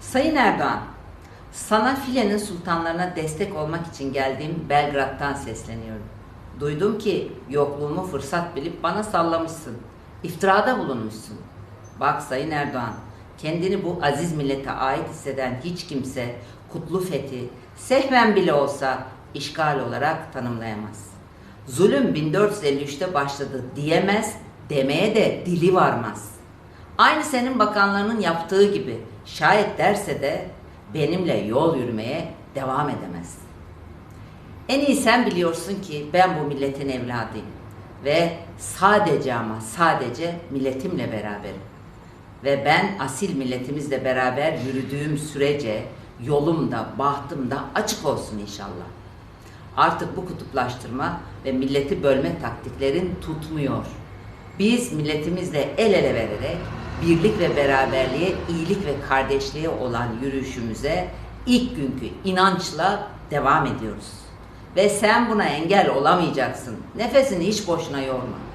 Sayın Erdoğan, sana filenin sultanlarına destek olmak için geldiğim Belgrad'dan sesleniyorum. Duydum ki yokluğumu fırsat bilip bana sallamışsın. İftirada bulunmuşsun. Bak Sayın Erdoğan, kendini bu aziz millete ait hisseden hiç kimse kutlu fethi, sehven bile olsa işgal olarak tanımlayamaz. Zulüm 1453'te başladı diyemez, demeye de dili varmaz. Aynı senin bakanlarının yaptığı gibi şayet derse de benimle yol yürümeye devam edemez. En iyi sen biliyorsun ki ben bu milletin evladıyım ve sadece ama sadece milletimle beraberim. Ve ben asil milletimizle beraber yürüdüğüm sürece yolum da bahtım da açık olsun inşallah. Artık bu kutuplaştırma ve milleti bölme taktiklerin tutmuyor. Biz milletimizle el ele vererek birlik ve beraberliğe, iyilik ve kardeşliğe olan yürüyüşümüze ilk günkü inançla devam ediyoruz. Ve sen buna engel olamayacaksın. Nefesini hiç boşuna yorma.